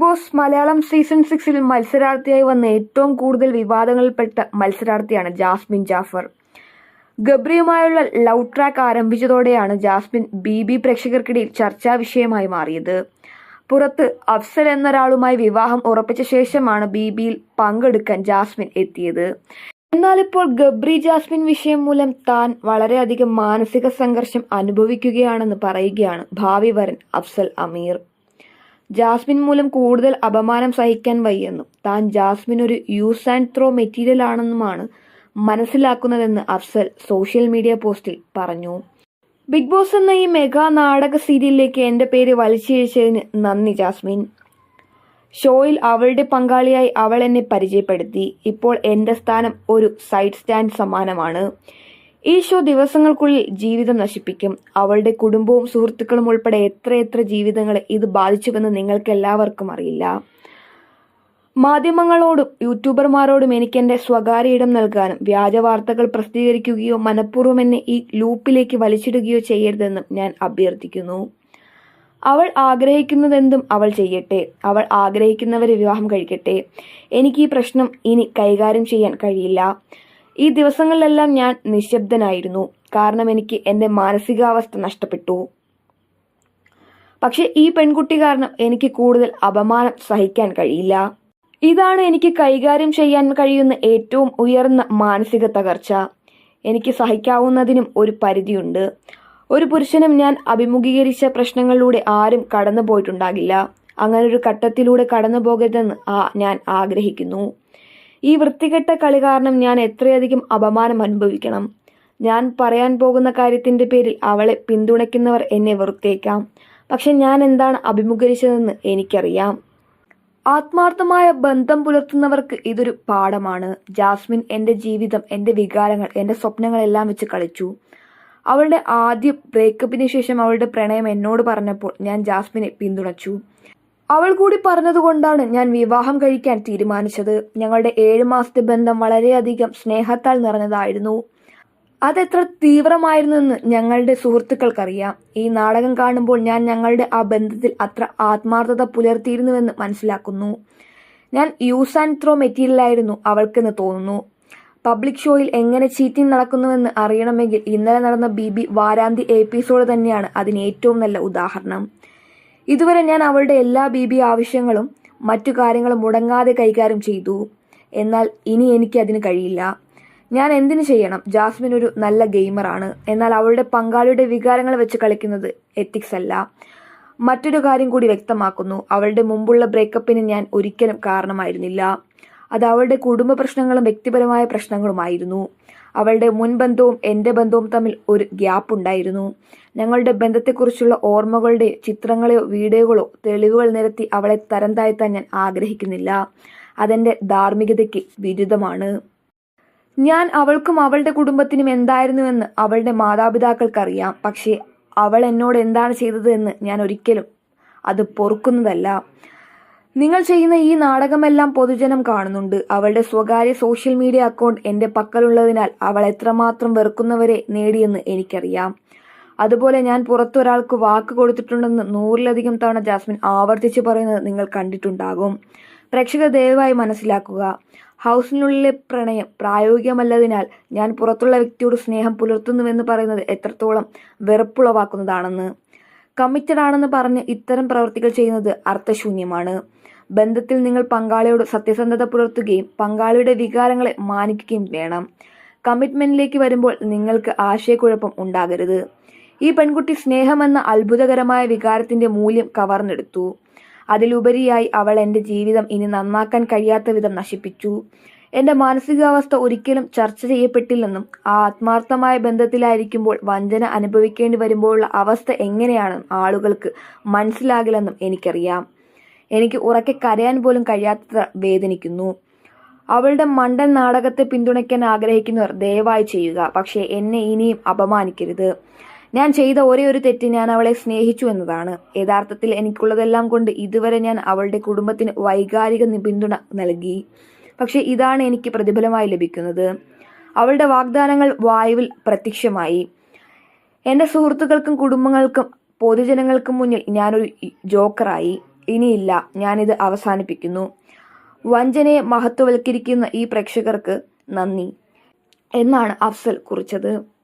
Boss Malayalam season സിക്സിൽ മത്സരാർത്ഥിയായി വന്ന ഏറ്റവും കൂടുതൽ വിവാദങ്ങളിൽപ്പെട്ട മത്സരാർത്ഥിയാണ് ജാസ്മിൻ ജാഫർ. ഗബ്രിയുമായുള്ള ലവ് ട്രാക്ക് ആരംഭിച്ചതോടെയാണ് ജാസ്മിൻ ബി ബി പ്രേക്ഷകർക്കിടയിൽ ചർച്ചാ വിഷയമായി മാറിയത്. പുറത്ത് അഫ്സൽ എന്നൊരാളുമായി വിവാഹം ഉറപ്പിച്ച ശേഷമാണ് ബി ബിയിൽ പങ്കെടുക്കാൻ ജാസ്മിൻ എത്തിയത്. എന്നാൽ ഇപ്പോൾ ഗബ്രി ജാസ്മിൻ വിഷയം മൂലം താൻ വളരെയധികം മാനസിക സംഘർഷം അനുഭവിക്കുകയാണെന്ന് പറയുകയാണ് ഭാവി വരൻ അഫ്സൽ അമീർ. ജാസ്മിൻ മൂലം കൂടുതൽ അപമാനം സഹിക്കാൻ വയ്യെന്നും താൻ ജാസ്മിൻ ഒരു യൂസ് ആൻഡ് ത്രോ മെറ്റീരിയൽ ആണെന്നുമാണ് മനസ്സിലാക്കുന്നതെന്ന് അഫ്സൽ സോഷ്യൽ മീഡിയ പോസ്റ്റിൽ പറഞ്ഞു. ബിഗ് ബോസ് എന്ന ഈ മെഗാ നാടക സീരിയലിലേക്ക് എന്റെ പേര് വലിച്ചിഴച്ചതിന് നന്ദി ജാസ്മിൻ. ഷോയിൽ അവളുടെ പങ്കാളിയായി അവൾ എന്നെ പരിചയപ്പെടുത്തി. ഇപ്പോൾ എന്റെ സ്ഥാനം ഒരു സൈഡ് സ്റ്റാൻഡ് സമാനമാണ് ഈ ഷോ ദിവസങ്ങൾക്കുള്ളിൽ ജീവിതം നശിപ്പിക്കും. അവളുടെ കുടുംബവും സുഹൃത്തുക്കളും ഉൾപ്പെടെ എത്രയെത്ര ജീവിതങ്ങളെ ഇത് ബാധിച്ചുവെന്ന് നിങ്ങൾക്ക് എല്ലാവർക്കും അറിയില്ല. മാധ്യമങ്ങളോടും യൂട്യൂബർമാരോടും എനിക്ക് എന്റെ സ്വകാര്യ ഇടം നൽകാനും വ്യാജ വാർത്തകൾ പ്രസിദ്ധീകരിക്കുകയോ മനഃപൂർവം എന്നെ ഈ ലൂപ്പിലേക്ക് വലിച്ചിടുകയോ ചെയ്യരുതെന്നും ഞാൻ അഭ്യർത്ഥിക്കുന്നു. അവൾ ആഗ്രഹിക്കുന്നതെന്തും അവൾ ചെയ്യട്ടെ. അവൾ ആഗ്രഹിക്കുന്നവരെ വിവാഹം കഴിക്കട്ടെ. എനിക്ക് ഈ പ്രശ്നം ഇനി കൈകാര്യം ചെയ്യാൻ കഴിയില്ല. ഈ ദിവസങ്ങളിലെല്ലാം ഞാൻ നിശബ്ദനായിരുന്നു. കാരണം എനിക്ക് എന്റെ മാനസികാവസ്ഥ നഷ്ടപ്പെട്ടു. പക്ഷെ ഈ പെൺകുട്ടി കാരണം എനിക്ക് കൂടുതൽ അപമാനം സഹിക്കാൻ കഴിയില്ല. ഇതാണ് എനിക്ക് കൈകാര്യം ചെയ്യാൻ കഴിയുന്ന ഏറ്റവും ഉയർന്ന മാനസിക തകർച്ച. എനിക്ക് സഹിക്കാവുന്നതിനും ഒരു പരിധിയുണ്ട്. ഒരു പുരുഷനും ഞാൻ അഭിമുഖീകരിച്ച പ്രശ്നങ്ങളിലൂടെ ആരും കടന്നു പോയിട്ടുണ്ടാകില്ല അങ്ങനൊരു ഘട്ടത്തിലൂടെ കടന്നു പോകരുതെന്ന് ഞാൻ ആഗ്രഹിക്കുന്നു. ഈ വൃത്തികെട്ട കളി കാരണം ഞാൻ എത്രയധികം അപമാനം അനുഭവിക്കണം. ഞാൻ പറയാൻ പോകുന്ന കാര്യത്തിന്റെ പേരിൽ അവളെ പിന്തുണയ്ക്കുന്നവർ എന്നെ വെറുത്തേക്കാം. പക്ഷെ ഞാൻ എന്താണ് അഭിമുഖീകരിച്ചതെന്ന് എനിക്കറിയാം. ആത്മാർത്ഥമായ ബന്ധം പുലർത്തുന്നവർക്ക് ഇതൊരു പാഠമാണ്. ജാസ്മിൻ എന്റെ ജീവിതം എന്റെ വികാരങ്ങൾ എന്റെ സ്വപ്നങ്ങളെല്ലാം വെച്ച് കളിച്ചു. അവളുടെ ആദ്യ ബ്രേക്കപ്പിന് ശേഷം അവളുടെ പ്രണയം എന്നോട് പറഞ്ഞപ്പോൾ ഞാൻ ജാസ്മിനെ പിന്തുണച്ചു. അവൾ കൂടി പറഞ്ഞതുകൊണ്ടാണ് ഞാൻ വിവാഹം കഴിക്കാൻ തീരുമാനിച്ചത്. ഞങ്ങളുടെ ഏഴു മാസത്തെ ബന്ധം വളരെയധികം സ്നേഹത്താൽ നിറഞ്ഞതായിരുന്നു. അതെത്ര തീവ്രമായിരുന്നെന്ന് ഞങ്ങളുടെ സുഹൃത്തുക്കൾക്കറിയാം. ഈ നാടകം കാണുമ്പോൾ ഞാൻ ഞങ്ങളുടെ ആ ബന്ധത്തിൽ അത്ര ആത്മാർത്ഥത പുലർത്തിയിരുന്നുവെന്ന് മനസ്സിലാക്കുന്നു. ഞാൻ യൂസ് ആൻഡ് ത്രോ മെറ്റീരിയലായിരുന്നു അവൾക്കെന്ന് തോന്നുന്നു. പബ്ലിക് ഷോയിൽ എങ്ങനെ ചീറ്റിംഗ് നടക്കുന്നുവെന്ന് അറിയണമെങ്കിൽ ഇന്നലെ നടന്ന ബി ബി വാരാന്തി എപ്പിസോഡ് തന്നെയാണ് അതിന് ഏറ്റവും നല്ല ഉദാഹരണം. ഇതുവരെ ഞാൻ അവളുടെ എല്ലാ ബി ബി ആവശ്യങ്ങളും മറ്റു കാര്യങ്ങളും മുടങ്ങാതെ കൈകാര്യം ചെയ്തു. എന്നാൽ ഇനി എനിക്ക് അതിന് കഴിയില്ല. ഞാൻ എന്തിനു ചെയ്യണം? ജാസ്മിൻ ഒരു നല്ല ഗെയിമറാണ് എന്നാൽ അവളുടെ പങ്കാളിയുടെ വികാരങ്ങൾ വെച്ച് കളിക്കുന്നത് എത്തിക്സ് അല്ല. മറ്റൊരു കാര്യം കൂടി വ്യക്തമാക്കുന്നു. അവളുടെ മുമ്പുള്ള ബ്രേക്കപ്പിന് ഞാൻ ഒരിക്കലും കാരണമായിരുന്നില്ല. അത് അവളുടെ കുടുംബ പ്രശ്നങ്ങളും വ്യക്തിപരമായ പ്രശ്നങ്ങളുമായിരുന്നു. അവളുടെ മുൻ ബന്ധവും എന്റെ ബന്ധവും തമ്മിൽ ഒരു ഗ്യാപ്പ് ഉണ്ടായിരുന്നു. ഞങ്ങളുടെ ബന്ധത്തെക്കുറിച്ചുള്ള ഓർമ്മകളുടെ ചിത്രങ്ങളെയോ വീഡിയോകളോ തെളിവുകൾ നിരത്തി അവളെ തരം താഴ്ത്താൻ ഞാൻ ആഗ്രഹിക്കുന്നില്ല. അതെന്റെ ധാർമ്മികതയ്ക്ക് വിരുദ്ധമാണ്. ഞാൻ അവൾക്കും അവളുടെ കുടുംബത്തിനും എന്തായിരുന്നുവെന്ന് അവളുടെ മാതാപിതാക്കൾക്കറിയാം. പക്ഷേ അവൾ എന്നോട് എന്താണ് ചെയ്തത് എന്ന് ഞാൻ ഒരിക്കലും അത് പൊറുക്കുന്നതല്ല. നിങ്ങൾ ചെയ്യുന്ന ഈ നാടകമെല്ലാം പൊതുജനം കാണുന്നുണ്ട്. അവളുടെ സ്വകാര്യ സോഷ്യൽ മീഡിയ അക്കൗണ്ട് എന്റെ പക്കലുള്ളതിനാൽ അവൾ എത്രമാത്രം വെറുക്കുന്നവരെ നേടിയെന്ന് എനിക്കറിയാം. അതുപോലെ ഞാൻ പുറത്തൊരാൾക്ക് വാക്ക് കൊടുത്തിട്ടുണ്ടെന്ന് നൂറിലധികം തവണ ജാസ്മിൻ ആവർത്തിച്ച് പറയുന്നത് നിങ്ങൾ കണ്ടിട്ടുണ്ടാകും. പ്രേക്ഷകർ ദയവായി മനസ്സിലാക്കുക. ഹൗസിനുള്ളിലെ പ്രണയം പ്രായോഗികമല്ലതിനാൽ ഞാൻ പുറത്തുള്ള വ്യക്തിയോട് സ്നേഹം പുലർത്തുന്നുവെന്ന് പറയുന്നത് എത്രത്തോളം വെറുപ്പുളവാക്കുന്നതാണെന്ന്. കമ്മിറ്റഡ് ആണെന്ന് പറഞ്ഞ് ഇത്തരം പ്രവൃത്തികൾ ചെയ്യുന്നത് അർത്ഥശൂന്യമാണ്. ബന്ധത്തിൽ നിങ്ങൾ പങ്കാളിയോട് സത്യസന്ധത പുലർത്തുകയും പങ്കാളിയുടെ വികാരങ്ങളെ മാനിക്കുകയും വേണം. കമ്മിറ്റ്മെന്റിലേക്ക് വരുമ്പോൾ നിങ്ങൾക്ക് ആശയക്കുഴപ്പം ഉണ്ടാകരുത്. ഈ പെൺകുട്ടി സ്നേഹമെന്ന അത്ഭുതകരമായ വികാരത്തിന്റെ മൂല്യം കവർന്നെടുത്തു. അതിലുപരിയായി അവൾ എന്റെ ജീവിതം ഇനി നന്നാക്കാൻ കഴിയാത്ത വിധം നശിപ്പിച്ചു. എന്റെ മാനസികാവസ്ഥ ഒരിക്കലും ചർച്ച ചെയ്യപ്പെട്ടില്ലെന്നും ആ ആത്മാർത്ഥമായ ബന്ധത്തിലായിരിക്കുമ്പോൾ വഞ്ചന അനുഭവിക്കേണ്ടി വരുമ്പോഴുള്ള അവസ്ഥ എങ്ങനെയാണെന്നും ആളുകൾക്ക് മനസ്സിലാകില്ലെന്നും എനിക്കറിയാം. എനിക്ക് ഉറക്കെ കരയാൻ പോലും കഴിയാത്ത വേദനിക്കുന്നു. അവളുടെ മണ്ടൻ നാടകത്തെ പിന്തുണയ്ക്കാൻ ആഗ്രഹിക്കുന്നവർ ദയവായി ചെയ്യുക പക്ഷേ എന്നെ ഇനിയും അപമാനിക്കരുത്. ഞാൻ ചെയ്ത ഒരേ ഒരു തെറ്റ് ഞാൻ അവളെ സ്നേഹിച്ചു എന്നതാണ്. യഥാർത്ഥത്തിൽ എനിക്കുള്ളതെല്ലാം കൊണ്ട് ഇതുവരെ ഞാൻ അവളുടെ കുടുംബത്തിന് വൈകാരിക പിന്തുണ നൽകി. പക്ഷെ ഇതാണ് എനിക്ക് പ്രതിഫലമായി ലഭിക്കുന്നത്. അവളുടെ വാഗ്ദാനങ്ങൾ വായുവിൽ പ്രത്യക്ഷമായി. എന്റെ സുഹൃത്തുക്കൾക്കും കുടുംബങ്ങൾക്കും പൊതുജനങ്ങൾക്കും മുന്നിൽ ഞാനൊരു ജോക്കറായി. ഇനിയില്ല ഞാനിത് അവസാനിപ്പിക്കുന്നു. വഞ്ചനയെ മഹത്വവൽക്കരിക്കുന്ന ഈ പ്രേക്ഷകർക്ക് നന്ദി. എന്നാണ് അഫ്സൽ കുറിച്ചത്.